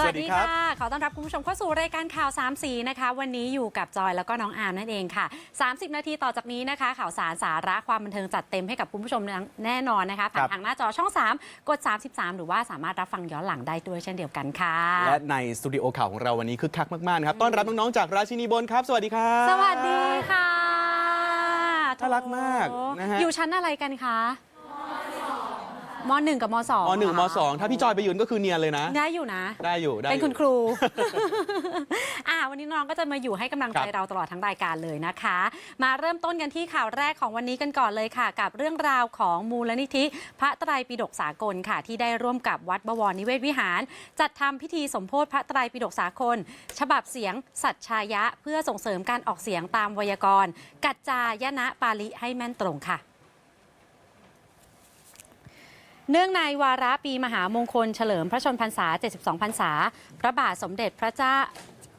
สวัสดีค่ะสวัสดีครับขอต้อนรับคุณผู้ชมเข้าสู่รายการข่าว3สีนะคะ วันนี้อยู่กับจอยแล้วก็น้องอาร์มนั่นเองค่ะ 30 นาทีต่อจากนี้นะคะ ข่าวสารสาระความบันเทิงจัดเต็มให้กับคุณผู้ชมแน่นอนนะคะ ผ่านทางหน้าจอช่อง 3 กด 33 หรือว่าสามารถรับฟังย้อนหลังได้ด้วยเช่นเดียวกันค่ะ และในสตูดิโอข่าวของเราวันนี้คึกคักมากๆนะครับ ต้อนรับน้องๆจากราชินีบนครับ สวัสดีครับสวัสดีค่ะน่ารักมากนะฮะอยู่ชั้นอะไรกันคะ มหนึ่งกับมสองมหนึ่งมสองถ้าพี่จอยไปยืนก็คือเนียนเลยนะ ได้อยู่นะ ได้อยู่ได้เป็นอยู่ คุณครู อ่า วันนี้น้องก็จะมาอยู่ให้กำลังใจครับ เราตลอดทั้งรายการเลยนะคะ มาเริ่มต้นกันที่ข่าวแรกของวันนี้กันก่อนเลยค่ะ กับเรื่องราวของมูลนิธิ พระไตรปิฎกสากลค่ะ ที่ได้ร่วมกับวัดบวรนิเวศวิหาร จัดทำพิธีสมโพธิพระไตรปิฎกสากล ฉบับเสียงสัจชายะ เพื่อส่งเสริมการออกเสียงตามไวยากรณ์ กัจจายนะปาลิให้แม่นตรงค่ะ เนื่องในวาระปีมหามงคลเฉลิมพระชนพรรษา 72 พรรษา พระบาทสมเด็จพระเจ้า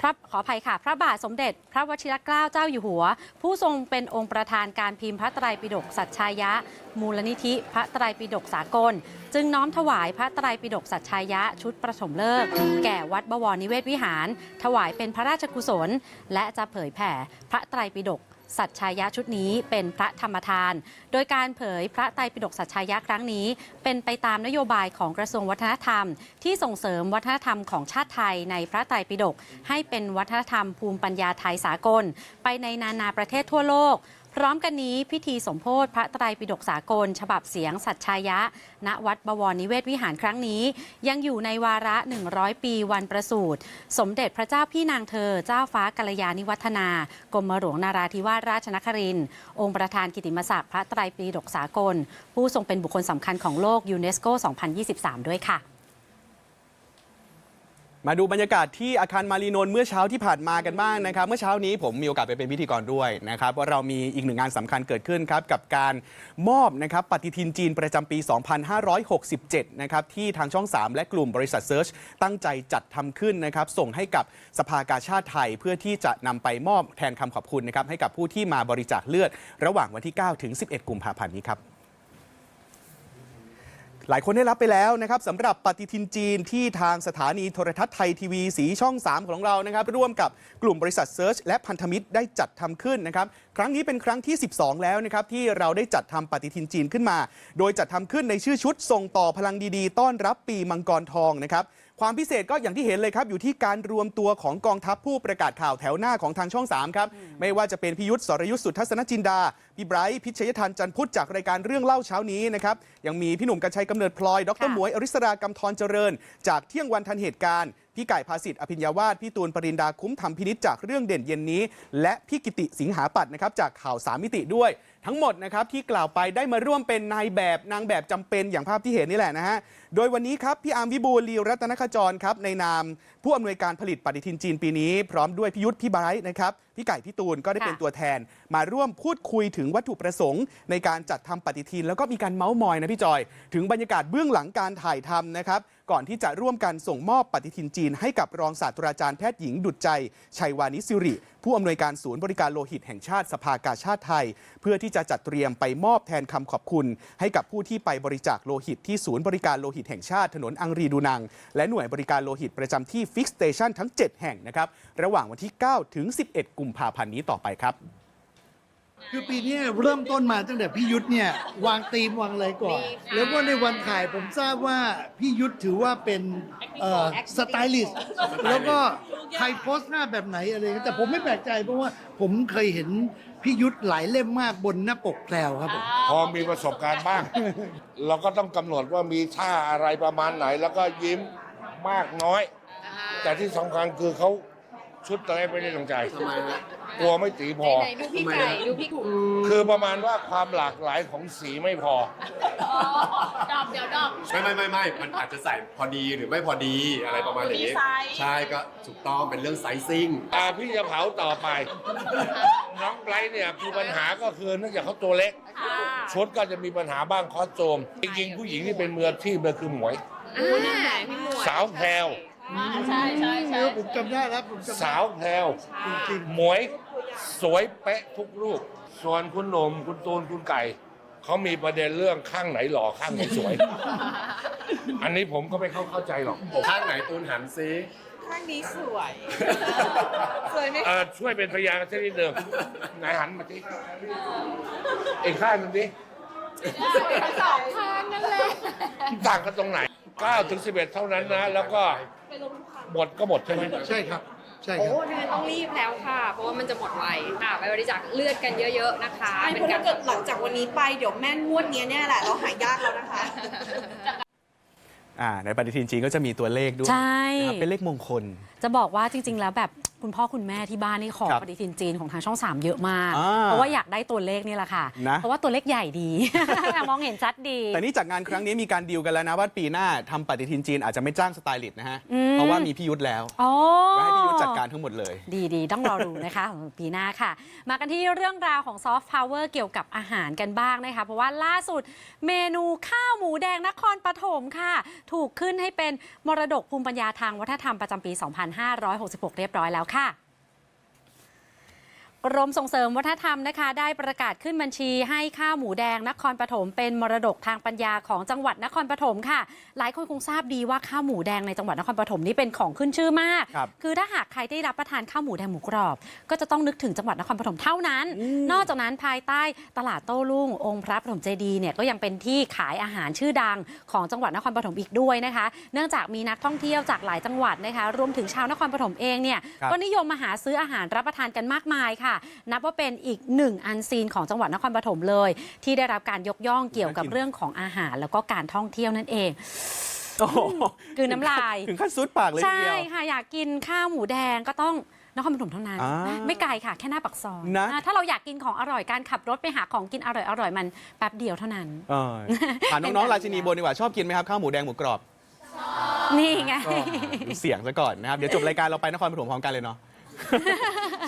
พระขออภัยค่ะ พระบาทสมเด็จ พระวชิรเกล้าเจ้าอยู่หัว ผู้ทรงเป็นองค์ประธานการพิมพ์พระไตรปิฎกสัจชายะ มูลนิธิพระไตรปิฎกสากล จึงน้อมถวายพระไตรปิฎกสัจชายะชุดประถมฤกษ์แก่วัดบวรนิเวศวิหาร ถวายเป็นพระราชกุศล และจะเผยแผ่พระไตรปิฎก สัจชายะชุดนี้เป็นพระธรรมทาน โดยการเผยพระไตรปิฎกสัจชายะครั้งนี้ เป็นไปตามนโยบายของกระทรวงวัฒนธรรม ที่ส่งเสริมวัฒนธรรมของชาติไทยในพระไตรปิฎกให้เป็นวัฒนธรรมภูมิปัญญาไทยสากล ไปในนานาประเทศทั่วโลก พร้อมกันนี้พิธีสมโพธิพระไตรปิฎกสากล ฉบับเสียงสัจชายะ ณวัดบวรนิเวศวิหารครั้งนี้ ยังอยู่ในวาระ 100 ปีวันประสูติสมเด็จพระเจ้าพี่นางเธอ เจ้าฟ้ากัลยาณิวัฒนากรมหลวงนาราธิวาสราชนครินทร์องค์ประธานกิตติมศักดิ์พระไตรปิฎกสากล ผู้ทรงเป็นบุคคลสำคัญของโลกยูเนสโก 2023 ด้วยค่ะ มาดูบรรยากาศที่อาคารมารีนนท์เมื่อเช้าที่ผ่านมากันบ้างนะครับ เมื่อเช้านี้ผมมีโอกาสไปเป็นพิธีกรด้วยนะครับว่าเรามีอีกหนึ่งงานสำคัญเกิดขึ้นครับกับการมอบนะครับปฏิทินจีนประจำปี 2567 นะครับที่ทางช่อง 3 และกลุ่มบริษัทเซิร์ชตั้งใจจัดทำขึ้นนะครับส่งให้กับสภากาชาติไทย เพื่อที่จะนำไปมอบแทนคำขอบคุณนะครับให้กับผู้ที่มาบริจาคเลือด ระหว่างวันที่ 9 ถึง 11 กุมภาพันธ์นี้ครับ หลายคนได้รับไปแล้วนะครับสำหรับปฏิทินจีนที่ทางสถานีโทรทัศน์ไทยทีวีสีช่อง 3 ของเรานะครับ ร่วมกับกลุ่มบริษัทเซิร์ชและพันธมิตรได้จัดทำขึ้นนะครับ ครั้งนี้เป็นครั้งที่ 12 แล้วนะครับ ที่เราได้จัดทำปฏิทินจีนขึ้นมา โดยจัดทำขึ้นในชื่อชุดส่งต่อพลังดีๆ ต้อนรับปีมังกรทองนะครับ ความพิเศษก็อย่างที่เห็นเลยครับ อยู่ที่การรวมตัวของกองทัพผู้ประกาศข่าวแถวหน้าของทางช่อง 3 ครับ ไม่ว่าจะเป็นพิยุทธ์สรยุทธ์สุทัศนจินดา พี่ไบรท์พิชยทันจันทร์พุทธจากรายการเรื่องเล่าเช้านี้นะครับ ยังมีพี่หนุ่มกัญชัยกำเนิดพลอย ดรค่ะหมวยอริสรากำธรเจริญ จากเที่ยงวันทันเหตุการณ์พี่ไก่ภาสิทธิ์อภิญญาวาสพี่ตูนปรินดาคุ้มธรรมพินิจจากเรื่องเด่นเย็นนี้ และพี่กิติสิงหาปัตย์นะครับจากข่าวสามมิติด้วย ทั้งหมดนะครับที่กล่าวไปได้มาร่วมเป็นนายแบบนางแบบจำเป็นอย่างภาพที่เห็นนี่แหละนะฮะ โดยวันนี้ครับพี่อาร์มวิบูลลีรัตนขจรครับในนามผู้อำนวยการผลิตปฏิทินจีนปีนี้ พร้อมด้วยพี่ยุทธพี่ไบรท์นะครับพี่ไก่พี่ตูนก็ได้เป็นตัวแทน มาร่วมพูดคุยถึงวัตถุประสงค์ ในการจัดทำปฏิทิน แล้วก็มีการเมาส์มอยนะพี่จอย ถึงบรรยากาศเบื้องหลังการถ่ายทำนะครับ ก่อนที่จะร่วมกันส่งมอบปฏิทินจีนให้กับรองศาสตราจารย์แพทย์หญิงดุจใจ ชัยวานิสิริ ผู้อำนวยการศูนย์บริการโลหิตแห่งชาติสภากาชาติไทย เพื่อที่จะจัดเตรียมไปมอบแทนคำขอบคุณ ให้กับผู้ที่ไปบริจาคโลหิตที่ศูนย์บริการโลหิตแห่งชาติถนนอังรีดูนัง และหน่วยบริการโลหิตประจำที่ฟิกสเตชันทั้ง 7 แห่งนะครับระหว่างวันที่ 9 ถึง 11 กุมภาพันธ์นี้ต่อไปครับ คือปีนี้เริ่มต้นมาตั้งแต่พี่ยุทธเนี่ยวางธีมวางอะไรก่อนแล้วก็ในวันถ่ายผมทราบว่าพี่ยุทธถือว่าเป็นเอ่อสไตลิสต์แล้วก็ใครโพสต์หน้าแบบไหนอะไรอย่างเงี้ยแต่ผมไม่แปลกใจเพราะว่าผมเคยเห็นพี่ยุทธหลายเล่มมากบนหน้าปกแพรวครับผม พอมีประสบการณ์บ้าง เราก็ต้องกำหนดว่ามีท่าอะไรประมาณไหน แล้วก็ยิ้มมากน้อย แต่ที่สำคัญคือเขาชุดตอนแรกไม่ได้ตั้งใจ กลัวไม่ตีพอ ไหนๆดูพี่ไก่ดูพี่กุ๋คือประมาณว่าความหลากหลายของสีไม่พอดอบเดี๋ยวดอบไม่ไม่ไม่ไม่มันอาจจะใส่พอดีหรือไม่พอดีอะไรประมาณอย่างนี้พอดีไซส์ ใช่ก็ถูกต้องเป็นเรื่องไซซิ่ง อ่าพี่จะเผาต่อไป น้องไบรท์เนี่ยคือปัญหาก็คือเนื่องจากเขาตัวเล็ก ค่ะชุดก็จะมีปัญหาบ้างคอสโจม จริงๆ ผู้หญิงที่เป็นมืออาชีพเลยคือหมวย อ่าพี่หมวยสาวแพรวอ่าใช่ใช่ใช่ผมจำได้แล้วผมจำได้สาวแพรวจริงหมวย สวยเป๊ะทุกรูป ส่วนคุณหนุ่มคุณตูนคุณไก่ เขามีประเด็นเรื่องข้างไหนหล่อข้างไหนสวย อันนี้ผมก็ไม่เข้าเข้าใจหรอกข้างไหนตูนหันซิข้างนี้สวย สวยไหมเออช่วยเป็นพยานกันสักนิดหนึ่งไหนหันมาสิเอกข้างหนึงดิสองข้างนั่นแหละต่างกันตรงไหน9ถึง11 เท่านั้นนะ แล้วก็หมดก็หมดใช่ไหม ใช่ครับ ใช่คโอ้รับเดือนต้องรีบแล้วค่ะ เพราะว่ามันจะหมดไวค่ะไปบริจาคเลือดกันเยอะ ๆ นะคะใช่เพราะถ้าเกิดหลังจากวันนี้ไปเดี๋ยวแม่นงวดเนี้ยเนี่ยแหละเราหายากแล้วนะคะ อ่าในปฏิทินจีนก็จะมีตัวเลขด้วยใช่ นะครับเป็นเลขมงคล จะบอกว่าจริง ๆ แล้วแบบ คุณพ่อคุณแม่ที่บ้านนี่ขอครับปฏิทินจีนของทางช่อง 3 เยอะมาก อ่าเพราะว่าอยากได้ตัวเลขนี่แหละค่ะ นะ เพราะว่าตัวเลขใหญ่ดี มองเห็นชัดดี แต่นี่จากงานครั้งนี้มีการดีลกันแล้วนะว่าปีหน้าทำปฏิทินจีนอาจจะไม่จ้างสไตลิสต์นะฮะ อืม เพราะว่ามีพี่ยุทธแล้วอ๋อก็ให้พี่ยุทธจัดการทั้งหมดเลย ดีดีต้องรอดูนะคะ ของปีหน้าค่ะ มากันที่เรื่องราวของซอฟต์พาวเวอร์เกี่ยวกับอาหารกันบ้างนะคะ เพราะว่าล่าสุดเมนูข้าวหมูแดงนครปฐมค่ะ ถูกขึ้นให้เป็นมรดกภูมิปัญญาทางวัฒนธรรมประจำปี 2566 เรียบร้อยแล้วค่ะค่ะ กรมส่งเสริมวัฒนธรรมนะคะ ได้ประกาศขึ้นบัญชีให้ข้าวหมูแดงนครปฐมเป็นมรดกทางปัญญาของจังหวัดนครปฐมค่ะ หลายคนคงทราบดีว่าข้าวหมูแดงในจังหวัดนครปฐมนี่เป็นของขึ้นชื่อมากครับคือถ้าหากใครได้รับประทานข้าวหมูแดงหมูกรอบ ก็จะต้องนึกถึงจังหวัดนครปฐมเท่านั้น นอกจากนั้นภายใต้ตลาดโต้รุ่งองค์พระปฐมเจดีย์เนี่ยก็ยังเป็นที่ขายอาหารชื่อดังของจังหวัดนครปฐมอีกด้วยนะคะ เนื่องจากมีนักท่องเที่ยวจากหลายจังหวัดนะคะ รวมถึงชาวนครปฐมเองเนี่ยครับก็นิยมมาหาซื้ออาหารรับประทานกันมากมายค่ะนับว่าเป็นอีกหนึ่งอันซีนของจังหวัดนครปฐมเลย ที่ได้รับการยกย่องเกี่ยวกับน่ากินเรื่องของอาหาร แล้วก็การท่องเที่ยวนั่นเองโอ้โหกลืนน้ำลาย ถึงขั้นซุดปากเลยทีใช่เดียวค่ะอยากกินข้าวหมูแดงก็ต้องนครปฐมเท่านั้นอ่าไม่ไกลค่ะแค่หน้าปักซอยนะอ่าถ้าเราอยากกินของอร่อยการขับรถไปหาของกินอร่อยอร่อยๆมันแป๊บเดียวเท่านั้นเออถามน้องๆราชินีบนดีกว่าชอบกินไหมครับข้าวหมูแดงหมูกรอบ นี่ไงก็ดูเสียงซะก่อนนะครับ เดี๋ยวจบรายการเราไปนครปฐมพร้อมกันเลยเนาะ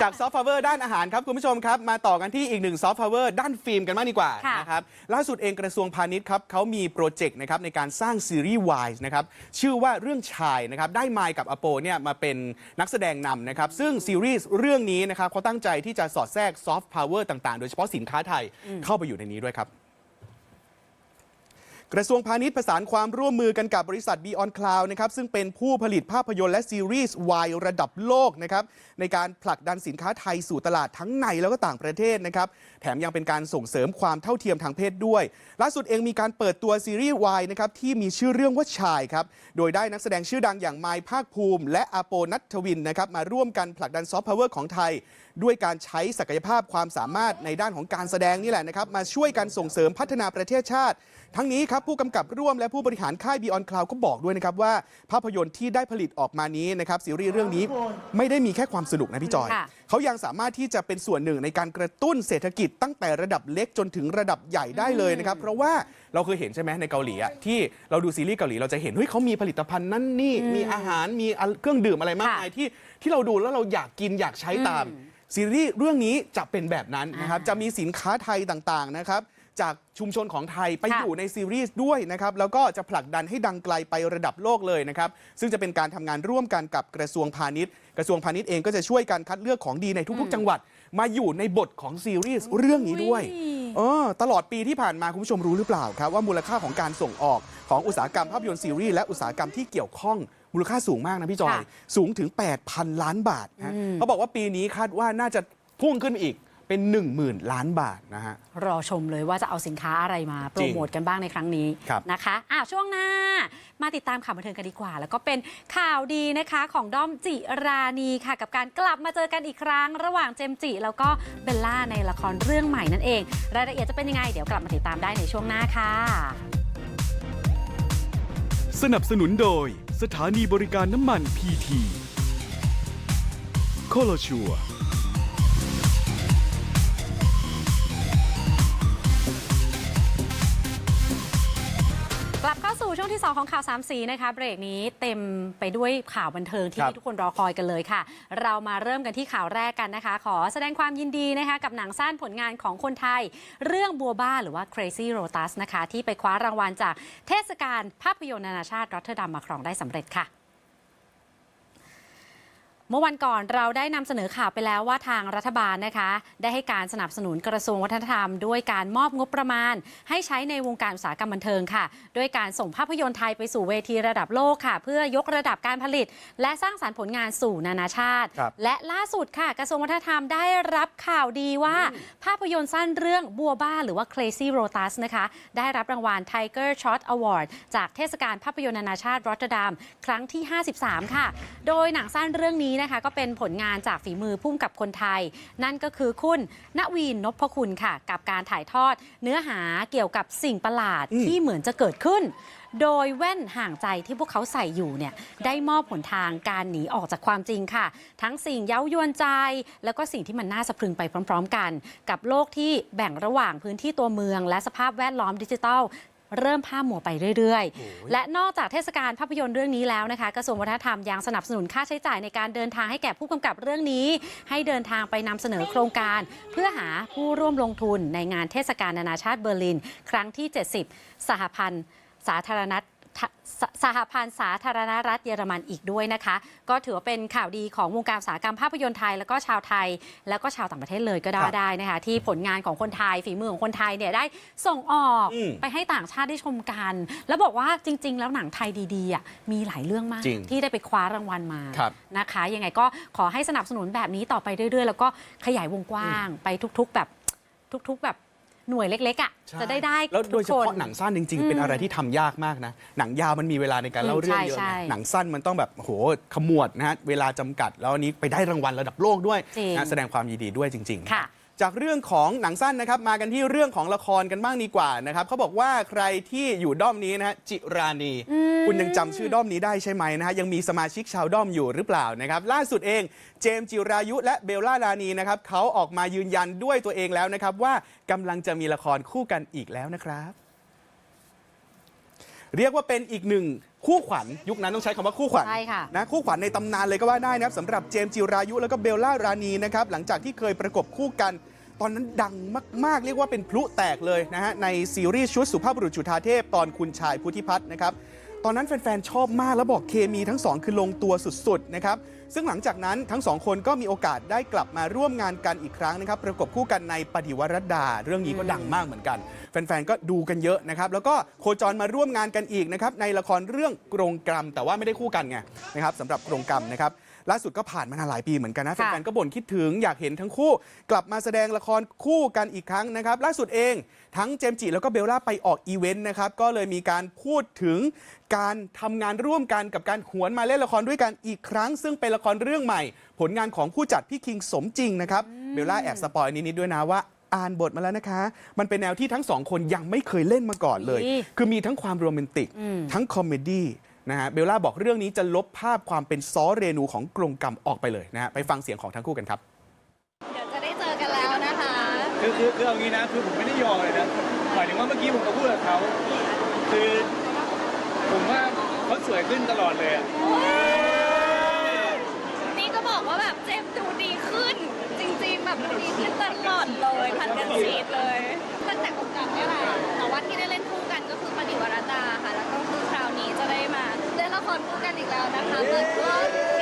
จากซอฟต์พาวเวอร์ด้านอาหารครับคุณผู้ชมครับ มาต่อกันที่อีกหนึ่งซอฟต์พาวเวอร์ด้านฟิล์มกันมากดีกว่าค่ะ นะครับล่าสุดเองกระทรวงพาณิชย์ครับเขามีโปรเจกต์นะครับในการสร้างซีรีส์วายนะครับชื่อว่าเรื่องชายนะครับได้ไมค์กับอโปเนี่ยมาเป็นนักแสดงนำนะครับซึ่งซีรีส์เรื่องนี้นะครับเขาตั้งใจที่จะสอดแทรกซอฟต์พาวเวอร์ต่างๆ โดยเฉพาะสินค้าไทยเข้าไปอยู่ในนี้ด้วยครับ กระทรวงพาณิชย์ประสานความร่วมมือกันกับบริษัท Beyond Cloud นะครับซึ่งเป็นผู้ผลิตภาพยนตร์และซีรีส์วายระดับโลกนะครับในการผลักดันสินค้าไทยสู่ตลาดทั้งในแล้วก็ต่างประเทศนะครับแถมยังเป็นการส่งเสริมความเท่าเทียมทางเพศด้วย ล่าสุดเองมีการเปิดตัวซีรีส์วายนะครับที่มีชื่อเรื่องว่าชายครับโดยได้นักแสดงชื่อดังอย่างไมค์ภาคภูมิ และอาโปนัทวินนะครับมาร่วมกันผลักดันซอฟต์พาวเวอร์ของไทย ด้วยการใช้ศักยภาพความสามารถในด้านของการแสดงนี่แหละนะครับมาช่วยกันส่งเสริมพัฒนาประเทศชาติ ทั้งนี้ครับผู้กำกับร่วมและผู้บริหารค่าย Beyond Cloud ก็บอกด้วยนะครับว่าภาพยนตร์ที่ได้ผลิตออกมานี้นะครับซีรีส์เรื่องนี้ไม่ได้มีแค่ความสนุกนะพี่จอย ค่ะ เขายังสามารถที่จะเป็นส่วนหนึ่งในการกระตุ้นเศรษฐกิจตั้งแต่ระดับเล็กจนถึงระดับใหญ่ได้เลยนะครับ เพราะว่าเราเคยเห็นใช่ไหมในเกาหลีอะที่เราดูซีรีส์เกาหลีเราจะเห็นเฮ้ยเขามีผลิตภัณฑ์นั่นนี่มีอาหารมีเครื่องดื่มอะไรมากมายที่ที่เราดูแล้วเราอยากกินอยากใช้ตาม ซีรีส์เรื่องนี้จะเป็นแบบนั้นนะครับอ่าจะมีสินค้าไทยต่างๆนะครับ จากชุมชนของไทยไปค่ะอยู่ในซีรีส์ด้วยนะครับ แล้วก็จะผลักดันให้ดังไกลไประดับโลกเลยนะครับ ซึ่งจะเป็นการทำงานร่วมกันกับกระทรวงพาณิชย์ กระทรวงพาณิชย์เองก็จะช่วยกันคัดเลือกของดีในทุกๆ จังหวัด มาอยู่ในบทของซีรีส์เรื่องนี้ด้วยเออตลอดปีที่ผ่านมาคุณผู้ชมรู้หรือเปล่าครับว่ามูลค่าของการส่งออกของอุตสาหกรรมภาพยนตร์ซีรีส์และอุตสาหกรรมที่เกี่ยวข้อง มูลค่าสูงมากนะพี่จอย ค่ะสูงถึง 8,000 ล้านบาทนะเขาบอกว่าปีนี้คาดว่าน่าจะพุ่งขึ้นอีกเป็น 10,000 ล้านบาทนะฮะ รอชมเลยว่าจะเอาสินค้าอะไรมาโปรโมทกันบ้างในครั้งนี้ครับ นะคะอะช่วงหน้า มาติดตามข่าวบันเทิงกันดีกว่า แล้วก็เป็นข่าวดีนะคะของด้อมจิรานีค่ะ กับการกลับมาเจอกันอีกครั้ง ระหว่างเจมส์จิ แล้วก็เบลล่าในละครเรื่องใหม่นั่นเอง รายละเอียดจะเป็นยังไง เดี๋ยวกลับมาติดตามได้ในช่วงหน้าค่ะ สนับสนุนโดย สถานีบริการน้ำมันพีทีโคโลชัว ลับเข้าสู่ช่วงที่ 2 ของข่าวสามสีนะคะเบรกนี้เต็มไปด้วยข่าวบันเทิงครัที่บทุกคนรอคอยกันเลยค่ะ เรามาเริ่มกันที่ข่าวแรกกันนะคะ ขอแสดงความยินดีนะคะ กับหนังสั้นผลงานของคนไทย เรื่องบัวบ้าหรือว่า Crazy Lotus นะคะ ที่ไปคว้ารางวัลจากเทศกาลภาพยนตร์นานาชาติรอตเทอร์ดัมมาครองได้สำเร็จค่ะ เมื่อวันก่อนเราได้นำเสนอข่าวไปแล้วว่าทางรัฐบาลนะคะ ได้ให้การสนับสนุนกระทรวงวัฒนธรรม ด้วยการมอบงบประมาณ ให้ใช้ในวงการอุตสาหกรรมบันเทิงค่ะ ด้วยการส่งภาพยนตร์ไทยไปสู่เวทีระดับโลกค่ะ เพื่อยกระดับการผลิต และสร้างสารรค์ผลงานสู่นานาชาติครับและล่าสุดค่ะ กระทรวงวัฒนธรรมได้รับข่าวดีว่า ภาพยนตร์สั้นเรื่องบัวบ้าหรือว่า Crazy Rotas นะคะได้รับรางวัล Tiger Shot Award จากเทศกาลภาพยนตร์นานาชาติรอตเตอร์ดัมครั้งที่ 53 ค่ะ โดยหนังสั้นเรื่องนี้นะคะก็เป็นผลงานจากฝีมือพุ่มกับคนไทย นั่นก็คือคุณณวีนนพคุณค่ะ กับการถ่ายทอด เนื้อหาเกี่ยวกับสิ่งประหลาดอืมที่เหมือนจะเกิดขึ้น โดยแว่นห่างใจที่พวกเขาใส่อยู่เนี่ยได้มอบหนทางการหนีออกจากความจริงค่ะ ทั้งสิ่งเย้ายวนใจ แล้วก็สิ่งที่มันน่าสะพรึงไปพร้อม ๆ กัน กับโลกที่แบ่งระหว่างพื้นที่ตัวเมือง และสภาพแวดล้อมดิจิทัล เริ่มผ้ามัวไปเรื่อยๆ และนอกจากเทศกาลภาพยนตร์เรื่องนี้แล้วนะคะกระทรวงวัฒนธรรมยังสนับสนุนค่าใช้จ่ายในการเดินทางให้แก่ผู้กำกับเรื่องนี้ ให้เดินทางไปนำเสนอโครงการ เพื่อหาผู้ร่วมลงทุนในงานเทศกาลนานาชาติเบอร์ลิน ครั้งที่ 70 สหพันธ์สาธารณส สหพันธ์สาธารณรัฐเยอรมันอีกด้วยนะคะ ก็ถือว่าเป็นข่าวดีของวงการอุตสาหกรรมภาพยนตร์ไทย แล้วก็ชาวไทย แล้วก็ชาวต่างประเทศเลยก็ได้ครับได้นะคะ ที่ผลงานของคนไทยฝีมือของคนไทยเนี่ยได้ส่งออกอืมไปให้ต่างชาติได้ชมกัน แล้วบอกว่าจริง ๆ แล้วหนังไทยดีๆอะมีหลายเรื่องมากจริงที่ได้ไปคว้ารางวัลมาครับนะคะยังไงก็ขอให้สนับสนุนแบบนี้ต่อไปเรื่อย ๆ แล้วก็ขยายวงกว้างไปทุก ๆ แบบทุก ๆ แบบ หน่วยเล็กๆอะใช่จะได้ได้แล้วโดยเฉทุกพาะคนหนังสั้นจริงอืๆมเป็นอะไรที่ทำยากมากนะ หนังยาวมันมีเวลาในการเล่าอืมเรื่องเยอะใช่นะใช่หนังสั้นมันต้องแบบโอ้โหขมวดนะฮะเวลาจำกัด แล้วอันนี้ไปได้รางวัลระดับโลกด้วยจริง นะแสดงความยินดีด้วยจริงๆ ค่ะ จากเรื่องของหนังสั้นนะครับ มากันที่เรื่องของละครกันบ้างดีกว่านะครับเขาบอกว่าใครที่อยู่ด้อมนี้นะฮะจิรานี คุณยังจำชื่อด้อมนี้ได้ใช่ไหมนะฮะยังมีสมาชิกชาวด้อมอยู่หรือเปล่านะครับ ล่าสุดเองเจมส์จิรายุและเบลล่ารานีนะครับเขาออกมายืนยันด้วยตัวเองแล้วนะครับว่ากำลังจะมีละครคู่กันอีกแล้วนะครับ เรียกว่าเป็นอีกหนึ่งคู่ขวัญยุคนั้นต้องใช้คำว่าคู่ขวัญใช่ค่ะ นะคู่ขวัญในตำนานเลยก็ว่าได้นะครับสำหรับเจมส์จิรายุแล้วก็เบลล่ารานีนะครับหลังจากที่เคยประกบคู่กัน ตอนนั้นดังมาก ๆ เรียกว่าเป็นพลุแตกเลยนะฮะในซีรีส์ชุดสุภาพบุรุษจุฑาเทพตอนคุณชายพุทธิพัฒน์นะครับ ตอนนั้นแฟนๆ ชอบมากแล้วบอกเคมีทั้งสองคือลงตัวสุดๆ นะครับ ซึ่งหลังจากนั้นทั้งสองคนก็มีโอกาสได้กลับมาร่วมงานกันอีกครั้งนะครับ ประกบคู่กันในปฏิวรตดา เรื่องนี้ก็ดังมากเหมือนกัน แฟนๆ ก็ดูกันเยอะนะครับ แล้วก็โคจรมาร่วมงานกันอีกนะครับในละครเรื่องกรงกรรม แต่ว่าไม่ได้คู่กันไงนะครับสำหรับกรงกรรมนะครับ ล่าสุดก็ผ่านมานานหลายปีเหมือนกันนะค่ะแฟนๆก็บ่นคิดถึงอยากเห็นทั้งคู่ กลับมาแสดงละครคู่กันอีกครั้งนะครับ ล่าสุดเองทั้งเจมส์จิแล้วก็เบลล่าไปออกอีเวนต์นะครับก็เลยมีการพูดถึงการทำงานร่วมกันกับการหวนมาเล่นละครด้วยกันอีกครั้ง ซึ่งเป็นละครเรื่องใหม่ ผลงานของผู้จัดพี่คิงสมจริงนะครับเบลล่าแอบสปอยนิดๆด้วยนะว่าอ่านบทมาแล้วนะคะ มันเป็นแนวที่ทั้งสองคนยังไม่เคยเล่นมาก่อนเลยอีคือมีทั้งความโรแมนติก ทั้งคอมเมดี้ นะฮะเบลล่าบอกเรื่องนี้จะลบภาพความเป็นซอเรนูของกรงกรรมออกไปเลยนะฮะไปฟังเสียงของทั้งคู่กันครับ เดี๋ยวจะได้เจอกันแล้วนะคะ คือคือคือเอางี้นะคือผมไม่ได้ยอมเลยนะหมายถึงว่าเมื่อกี้ผมก็พูดกับเขาคือผมว่าเขาสวยขึ้นตลอดเลยอะนี่ก็บอกว่าแบบเจมส์ดูดีขึ้น จริงๆ แบบดูดีขึ้นตลอดเลยพันกันชีดเลย ตั้งแต่กบกับเนี่ยแหละแต่ว่าที่ได้เล่นคู่กันก็คือปฏิวรตาค่ะ แล้วก็คือคราว นี้จะได้มาเล่นละครคู่กันอีกแล้วนะคะเปิดกล้อง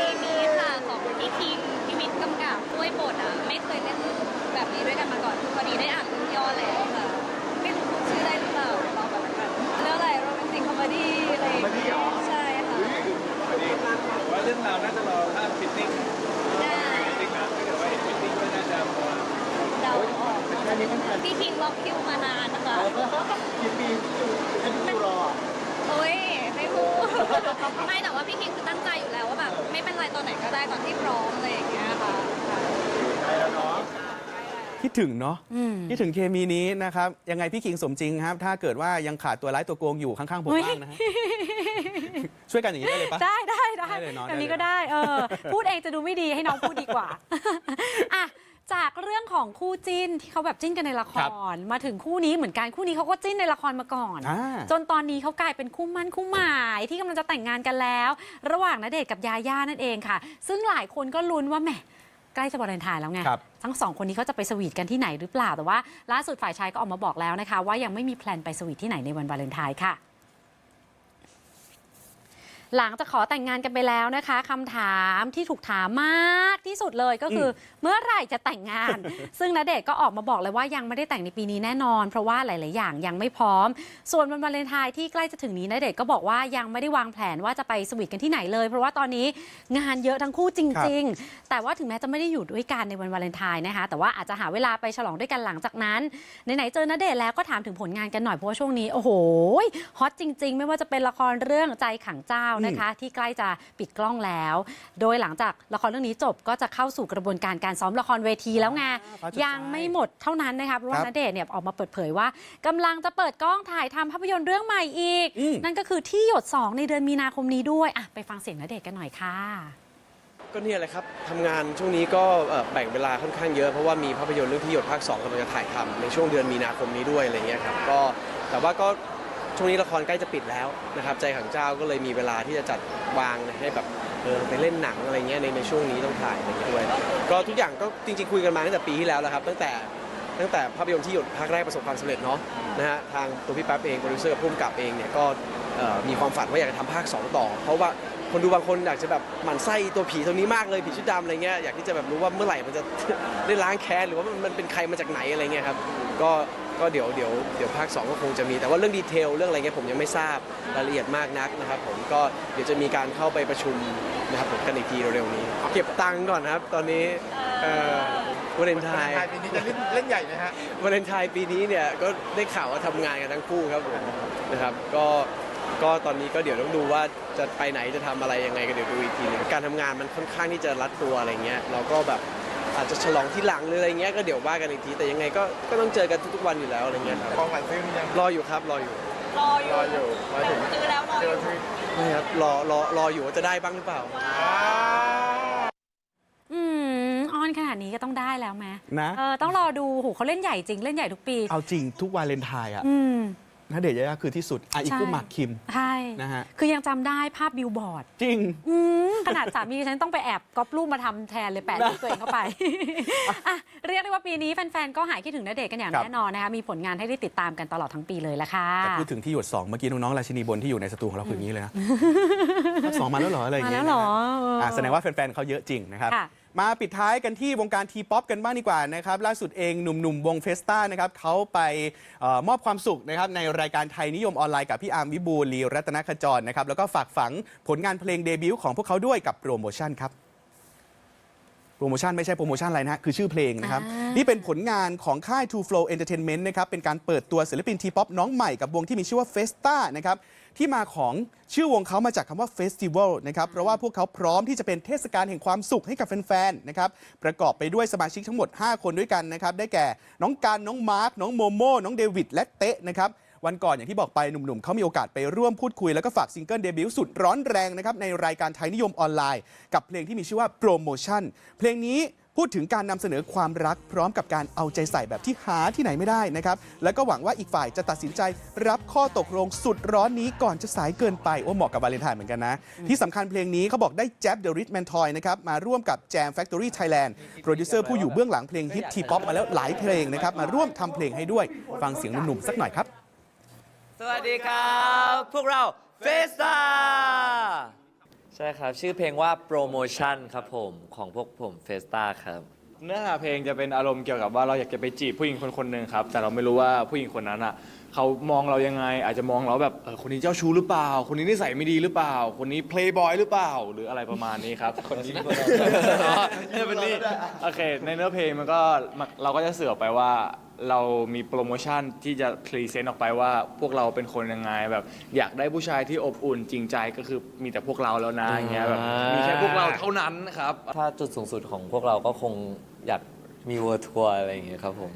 ดถึงเนาะอืมคิดถึงเคมีนี้นะครับ ยังไงพี่คิงสมจริงครับ ถ้าเกิดว่ายังขาดตัวร้ายตัวโกงอยู่ข้างๆผมอุ๊ยบ้างนะฮะช่วยกันอย่างนี้ได้เลยปะ ได้ได้ได้ได้เลยเนอะแบบนี้ได้เลยก็ได้เออ พูดเองจะดูไม่ดีให้น้องพูดดีกว่า อะ จากเรื่องของคู่จิ้นที่เขาแบบจิ้นกันในละคครับร มาถึงคู่นี้เหมือนกันคู่นี้เขาก็จิ้นในละครมาก่อน อ่า จนตอนนี้เขากลายเป็นคู่มั่นคู่หมายที่กำลังจะแต่งงานกันแล้ว ระหว่างณเดชน์กับยาย่านั่นเองค่ะ ซึ่งหลายคนก็ลุ้นว่าแหม ใกล้จะวาเลนไทน์แล้วไง ครับทั้งสองคนนี้เขาจะไปสวีทกันที่ไหนหรือเปล่า แต่ว่าล่าสุดฝ่ายชายก็ออกมาบอกแล้วนะคะ ว่ายังไม่มีแพลนไปสวีทที่ไหนในวันวาเลนไทน์ค่ะ หลังจากขอแต่งงานกันไปแล้วนะคะคำถามที่ถูกถามมากที่สุดเลยก็คืออเมื่อไหร่จะแต่งงาน ซึ่งณเดชน์ก็ออกมาบอกเลยว่ายังไม่ได้แต่งในปีนี้แน่นอน เพราะว่าหลาย ๆ อย่างยังไม่พร้อม ส่วนวันวาเลนไทน์ที่ใกล้จะถึงนี้ณเดชน์ก็บอกว่ายังไม่ได้วางแผนว่าจะไปสวีทกันที่ไหนเลย เพราะว่าตอนนี้งานเยอะทั้งคู่จริง ๆ แต่ว่าถึงแม้จะไม่ได้อยู่ด้วยกันในวันวาเลนไทน์นะคะ แต่ว่าอาจจะหาเวลาไปฉลองด้วยกันหลังจากนั้นไหน ๆ เจอณเดชน์แล้วก็ถามถึงผลงานกันหน่อยเพราะว่าช่วงนี้โอ้โหฮอตจริง ๆ ไม่ว่าจะเป็นละครเรื่องใจขังเจ้านะคะ ที่ใกล้จะปิดกล้องแล้ว โดยหลังจากละครเรื่องนี้จบก็จะเข้าสู่กระบวนการการซ้อมละครเวทีแล้วไงฟ้าจดยังไม่หมดเท่านั้นนะคะเพราะว่าคณรับเดชน์เนี่ยออกมาเปิดเผยว่ากำลังจะเปิดกล้องถ่ายทำภาพยนตร์เรื่องใหม่อีก อืม นั่นก็คือที่หยด 2 ในเดือนมีนาคมนี้ด้วยอะไปฟังเสียงณเดชน์กันหน่อยค่ะ ก็เนี่ยแหละครับทำงานช่วงนี้ก็เอ่อแบ่งเวลาค่อนข้างเยอะ เพราะว่ามีภาพยนตร์เรื่องที่หยดภาค2กำลังจะถ่ายทำในช่วงเดือนมีนาคมนี้ด้วยอะไรเงี้ยครับก็แต่ว่าก็ ช่วงนี้ละครใกล้จะปิดแล้วนะครับ ใจขังเจ้าก็เลยมีเวลาที่จะจัดวางให้แบบเออไปเล่นหนังอะไรเงี้ยในในช่วงนี้ต้องถ่ายอะไรเงี้ยด้วยก็ทุกอย่างก็จริง ๆ คุยกันมาตั้งแต่ปีที่แล้วแล้วครับตั้งแต่ตั้งแต่ภาพยนตร์ที่หยุดภาคแรกประสบความสำเร็จเนาะนะฮะทางตัวพี่แป๊บเองโปรดิวเซอร์กับผู้กำกับเองเนี่ยก็เอ่อมีความฝันว่าอยากจะทำภาคสองต่อ เพราะว่า คนดูบางคนอยากจะแบบหมั่นไส้ตัวผีตัวนี้มากเลยผีชุดดำอะไรเงี้ยอยากที่จะแบบรู้ว่าเมื่อไหร่มันจะ ได้ล้างแค้นหรือว่ามันมันเป็นใครมาจากไหนอะไรเงี้ยครับก็ก็เดี๋ยวเดี๋ยวเดี๋ยวภาค 2 ก็คงจะมีแต่ว่าเรื่องดีเทลเรื่องอะไรเงี้ยผมยังไม่ทราบรายละเอียดมากนักนะครับผมก็เดี๋ยวจะมีการเข้าไปประชุมนะครับผมกันอีกทีเร็วๆนี้เก็บตังค์ก่อนนะครับตอนนี้เอ่อวาเลนไทน์ปีนี้จะเล่นใหญ่ไหมฮะ วาเลนไทน์ปีนี้เนี่ยก็ได้ข่าวว่าทำงานกันทั้งคู่ครับผมนะครับก็ ก็ตอนนี้ก็เดี๋ยวต้องดูว่าจะไปไหนจะทำอะไรยังไงก็เดี๋ยวดูอีกทีหนึงการทำงานมันค่อนข้างที่จะรัดตัวอะไรเงี้ยเราก็แบบอาจจะฉลองที่หลังหรืออะไรเงี้ยก็เดี๋ยวว่ากันอีกทีแต่ยังไงก็ก็ต้องเจอกันทุกๆวันอยู่แล้วอะไรเงี้ยครับของหวานซื้อหรือยังรออยู่ครับรออยู่รออยู่รออยู่มาถึงซื้อแล้วรออยู่นี่ครับรอรอรออยู่ว่าจะได้บ้างหรือเปล่า อืมอ้อนขนาดนี้ก็ต้องได้แล้วไหมนะ เออต้องรอดูโหเขาเล่นใหญ่จริง เล่นใหญ่ทุกปี เอาจริงทุกวาเลนไทน์อะ อืม ณเดชน์ยายาคือที่สุดอะอีกใช่คู่หมากคิม ใช่นะฮะ คือยังจำได้ภาพบิลบอร์ดจริง อืมขนาดสามีฉันต้องไปแอบก๊อปรูปมาทำแทนเลยแปะรูปตัวเองเข้าไป อะเรียกได้ว่าปีนี้แฟนๆ ก็หายคิดถึงณเดชน์กันอย่างครับ แน่นอนนะคะ มีผลงานให้ได้ติดตามกันตลอดทั้งปีเลยละค่ะ แต่พูดถึงที่หยดสองเมื่อกี้น้องๆราชินีบนที่อยู่ในสตูของเราคืออย่างนี้เลยนะ ภาคสองมาแล้วเหรออะไรอย่างมาเงี้แล้ยวเหรอนะฮะอะแสดงว่าแฟนๆเขาเยอะจริงนะครับ ค่ะ มาปิดท้ายกันที่วงการทีป๊อปกันบ้างดีกว่านะครับล่าสุดเองหนุ่มๆ วงเฟสต้านะครับเขาไปเออมอบความสุขนะครับในรายการไทยนิยมออนไลน์กับพี่อาร์มวิบูลย์ลีรัตนขจรนะครับแล้วก็ฝากฝังผลงานเพลงเดบิวต์ของพวกเขาด้วยกับโปรโมชั่นครับโปรโมชั่นไม่ใช่โปรโมชั่นอะไรนะฮะคือชื่อเพลงนะครับอ่านี่นี่เป็นผลงานของค่าย True Flow Entertainment นะครับ เป็นการเปิดตัวศิลปินทีป๊อปน้องใหม่กับวงที่มีชื่อว่า Festa นะครับ ที่มาของชื่อวงเขามาจากคำว่า Festival นะครับเพราะว่าพวกเขาพร้อมที่จะเป็นเทศกาลแห่งความสุขให้กับแฟนๆนะครับประกอบไปด้วยสมาชิกทั้งหมด 5 คนด้วยกันนะครับได้แก่น้องการน้องมาร์คน้องโมโม่น้องเดวิดและเตะนะครับวันก่อนอย่างที่บอกไปหนุ่มๆเขามีโอกาสไปร่วมพูดคุยแล้วก็ฝากซิงเกิลเดบิวต์สุดร้อนแรงนะครับในรายการไทยนิยมออนไลน์ กับเพลงที่มีชื่อว่าโปรโมชั่นเพลงนี้ พูดถึงการนำเสนอความรักพร้อมกับการเอาใจใส่แบบที่หาที่ไหนไม่ได้นะครับ แล้วก็หวังว่าอีกฝ่ายจะตัดสินใจรับข้อตกลงสุดร้อนนี้ก่อนจะสายเกินไปโอ้เหมาะกับวาเลนไทน์เหมือนกันนะ ที่สำคัญเพลงนี้เขาบอกได้แจ๊บเดอะริทแมนทอยนะครับ มาร่วมกับ Jam Factory Thailand โปรดิวเซอร์ผู้อยู่เบื้องหลังเพลงฮิตทีป๊อปมาแล้วหลายเพลงนะครับ มาร่วมทำเพลงให้ด้วยฟังเสียงหนุ่มๆสักหน่อยครับ สวัสดีครับ พวกเราเฟสตา ใช่ครับ ชื่อเพลงว่าโปรโมชั่นครับผมของพวกผมเฟสตาครับ เนื้อหาเพลงจะเป็นอารมณ์เกี่ยวกับว่าเราอยากจะไปจีบผู้หญิงคนคนหนึ่งครับ แต่เราไม่รู้ว่าผู้หญิงคนนั้นอะเขามองเรายังไง อาจจะมองเราแบบเออคนนี้เจ้าชู้หรือเปล่า คนนี้นิสัยไม่ดีหรือเปล่า คนนี้เพลย์บอยหรือเปล่า หรืออะไรประมาณนี้ครับคนนี้เป็นนี่โอเค ในเนื้อเพลงมันก็มันเราก็จะเสือไปว่า เรามีโปรโมชั่นที่จะพรีเซนต์ออกไปว่าพวกเราเป็นคนยังไงแบบ อยากได้ผู้ชายที่อบอุ่นจริงใจก็คือมีแต่พวกเราแล้วนะอย่างเงี้ยแบบมีแค่พวกเราเท่านั้นครับ ถ้าจุดสูงสุดของพวกเราก็คงอยากมีเวอร์ทัวร์อะไรอย่างเงี้ยครับผม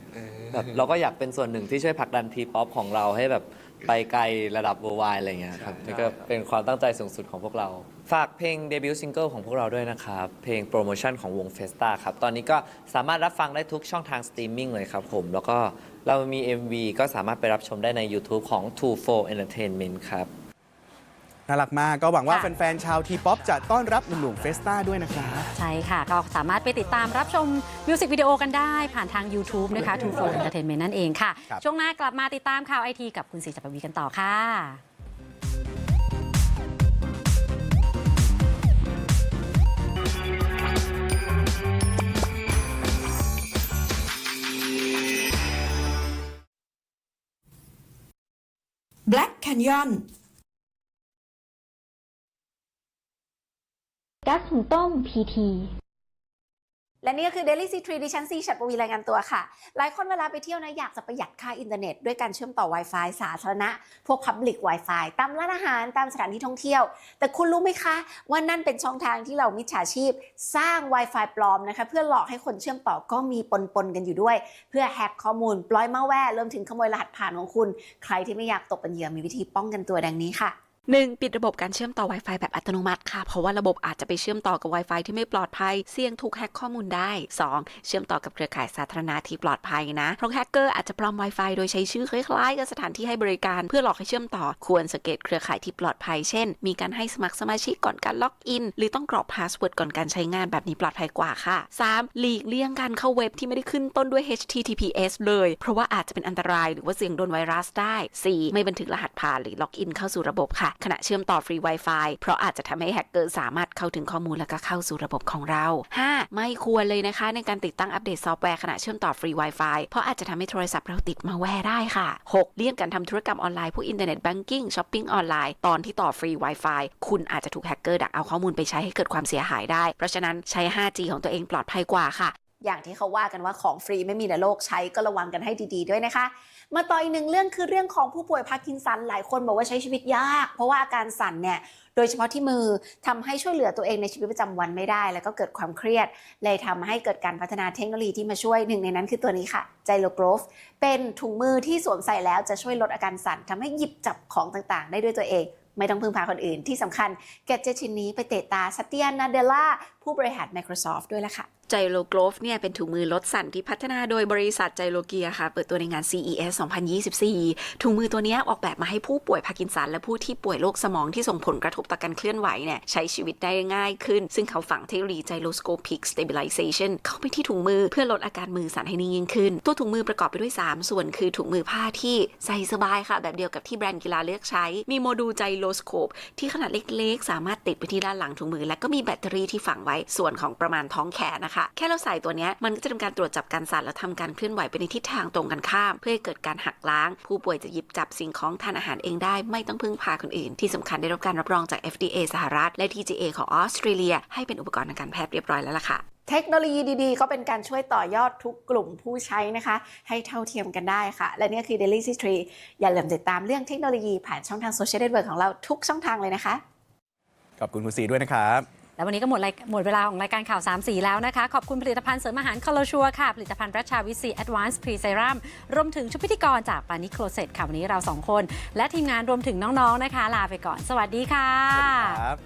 แบบเราก็อยากเป็นส่วนหนึ่งที่ช่วยผลักดันทีป๊อปของเราให้แบบไปไกลระดับ w o r l d w i d e อะไรเงี้ยครับนี่ก็เป็นความตั้งใจสูงสุดของพวกเรา ฝากเพลงเดบิวต์ซิงเกิลของพวกเราด้วยนะครับ เพลงโปรโมชั่นของวงเฟสตาครับ ตอนนี้ก็สามารถรับฟังได้ทุกช่องทางสตรีมมิ่งเลยครับผม แล้วก็เรามี MV ก็สามารถไปรับชมได้ใน YouTube ของ Two Four Entertainment ครับ น่ารักมากก็หวังว่าค่ะ แฟนๆชาวทีป๊อปจะต้อนรับหนุ่มๆเฟสต้าด้วยนะครับ ใช่ค่ะ ก็สามารถไปติดตามรับชมมิวสิกวิดีโอกันได้ผ่านทาง YouTube นะคะ Two Four Entertainment นั่นเองค่ะ ครับ ช่วงหน้ากลับมาติดตามข่าวไอทีกับคุณศรีจักรวีกันต่อค่ะ Black Canyon ก๊าซหุงต้ม PT และนี่ก็คือ Daily C3 ดิฉันซีฉัดปวีรายงานตัวค่ะ หลายคนเวลาไปเที่ยวนะอยากจะประหยัดค่าอินเทอร์เน็ตด้วยการเชื่อมต่อ Wi-Fi สาธารณะ พวก Public Wi-Fi ตามร้านอาหารตามสถานที่ท่องเที่ยว แต่คุณรู้ไหมคะว่านั่นเป็นช่องทางที่เรามิจฉาชีพ สร้าง Wi-Fi ปลอมนะคะ เพื่อหลอกให้คนเชื่อมต่อก็มีปนๆกันอยู่ด้วย เพื่อแฮกข้อมูล ปล่อยมาแวร์รวมถึงขโมยรหัสผ่านของคุณ ใครที่ไม่อยากตกเป็นเหยื่อมีวิธีป้องกันตัวดังนี้ค่ะ 1. ปิดระบบการเชื่อมต่อ Wi-Fi แบบอัตโนมัติค่ะ เพราะว่าระบบอาจจะไปเชื่อมต่อกับ Wi-Fi ที่ไม่ปลอดภัย เสี่ยงถูกแฮ็กข้อมูลได้ 2. เชื่อมต่อกับเครือข่ายสาธารณะที่ปลอดภัยนะ เพราะแฮกเกอร์อาจจะปลอม Wi-Fi โดยใช้ชื่อคล้ายๆกับสถานที่ให้บริการ เพื่อหลอกให้เชื่อมต่อ ควรสังเกตเครือข่ายที่ปลอดภัย เช่น มีการให้สมัครสมาชิกก่อนการล็อกอิน หรือต้องกรอกพาสเวิร์ดก่อนการใช้งานแบบนี้ปลอดภัยกว่าค่ะ 3. หลีกเลี่ยงการเข้าเว็บที่ไม่ได้ขึ้นต้นด้วย HTTPS เลย เพราะว่าอาจจะเป็นอันตราย หรือว่าเสี่ยงโดนไวรัสได้ 4. ไม่บันทึกรหัสผ่านหรือล็อกอินเข้าสู่ระบบค่ะขณะเชื่อมต่อฟรี Wi-Fi เพราะอาจจะทำให้แฮกเกอร์สามารถเข้าถึงข้อมูลแล้วก็เข้าสู่ระบบของเรา 5. ไม่ควรเลยนะคะ ในการติดตั้งอัปเดตซอฟต์แวร์ขณะเชื่อมต่อฟรี Wi-Fi เพราะอาจจะทำให้โทรศัพท์เราติดมาแวร์ได้ค่ะ 6. เลี่ยงการทำธุรกรรมออนไลน์พวกอินเทอร์เน็ตแบงกิ้งช้อปปิ้งออนไลน์ตอนที่ต่อฟรี Wi-Fi คุณอาจจะถูกแฮกเกอร์ดักเอาข้อมูลไปใช้ให้เกิดความเสียหายได้ เพราะฉะนั้นใช้ 5G ของตัวเองปลอดภัยกว่าค่ะ อย่างที่เขาว่ากันว่าของฟรีไม่มีในโลกใช้ก็ระวังกันให้ดีๆด้วยนะคะ มาต่ออีกหนึ่งเรื่องคือเรื่องของผู้ป่วยพาร์กินสันหลายคนบอกว่าใช้ชีวิตยาก เพราะว่าอาการสั่นเนี่ยโดยเฉพาะที่มือทำให้ช่วยเหลือตัวเองในชีวิตประจำวันไม่ได้ แล้วก็เกิดความเครียด เลยทำให้เกิดการพัฒนาเทคโนโลยีที่มาช่วยหนึ่งในนั้นคือตัวนี้ค่ะไจโลโกรฟเป็นถุงมือที่สวมใส่แล้วจะช่วยลดอาการสั่นทำให้หยิบจับของต่างๆ ได้ด้วยตัวเองไม่ต้องพึ่งพาคนอื่นที่สำคัญแกดเจตชิ้นนี้ไปเตะตาซัตเตียนนาเดล่า ผู้บริหาร Microsoft ด้วยละค่ะไจโลกรฟเนี่ยเป็นถุงมือลดสั่นที่พัฒนาโดยบริษัทไจโลเกียค่ะ เปิดตัวในงาน CES 2024 ถุงมือตัวนี้ออกแบบมาให้ผู้ป่วยพาร์กินสันและผู้ที่ป่วยโรคสมองที่ส่งผลกระทบต่อการเคลื่อนไหวเนี่ยใช้ชีวิตได้ง่ายขึ้น ซึ่งเขาฝังเทคโนโลยีไจโลสโคปิกสเตเบลิเซชันเข้าไปที่ถุงมือเพื่อลดอาการมือสั่นให้นิ่งยิ่งขึ้น ตัวถุงมือประกอบไปด้วย 3 ส่วนคือถุงมือผ้าที่ใส่สบายค่ะ แบบเดียวกับที่แบรนด์กีฬาเลือกใช้ มีโมดูลไจโลสโคปที่ขนาดเล็กๆ สามารถติดไปที่ด้านหลังถุงมือ และก็มีแบตเตอรี่ที่ฝังไว้ส่วนของประมาณท้องแขนนะคะ แค่เราใส่ตัวเนี้ยมันก็จะทำการตรวจจับการสั่นและทำการเคลื่อนไหวไปในทิศทางตรงกันข้าม เพื่อให้เกิดการหักล้าง ผู้ป่วยจะหยิบจับสิ่งของทานอาหารเองได้ ไม่ต้องพึ่งพาคนอื่น ที่สำคัญได้รับการรับรองจาก FDA สหรัฐ และ TGA ของออสเตรเลีย ให้เป็นอุปกรณ์ทางการแพทย์เรียบร้อยแล้วล่ะค่ะเทคโนโลยีดีๆ ก็เป็นการช่วยต่อยอดทุกกลุ่มผู้ใช้นะคะ ให้เท่าเทียมกันได้ค่ะ และนี่คือ Daily History อย่าลืมติดตามเรื่องเทคโนโลยีผ่านช่องทางโซเชียลเน็ตเวิร์กของเราทุกช่องทางเลยนะคะ ขอบคุณคุณสีด้วยนะครับ แล้ววันนี้ก็หมดหมดเวลาของรายการข่าว 3 สีแล้วนะคะ ขอบคุณผลิตภัณฑ์เสริมอาหารคอลโลชัวค่ะ ผลิตภัณฑ์รัชชาวิซีแอดวานซ์พรีเซรัมรวมถึงชุดพิธีกรจากปานิโครเซตค่ะวันนี้เราสองคน และทีมงานรวมถึงน้องๆนะคะ ลาไปก่อน สวัสดีค่ะครับ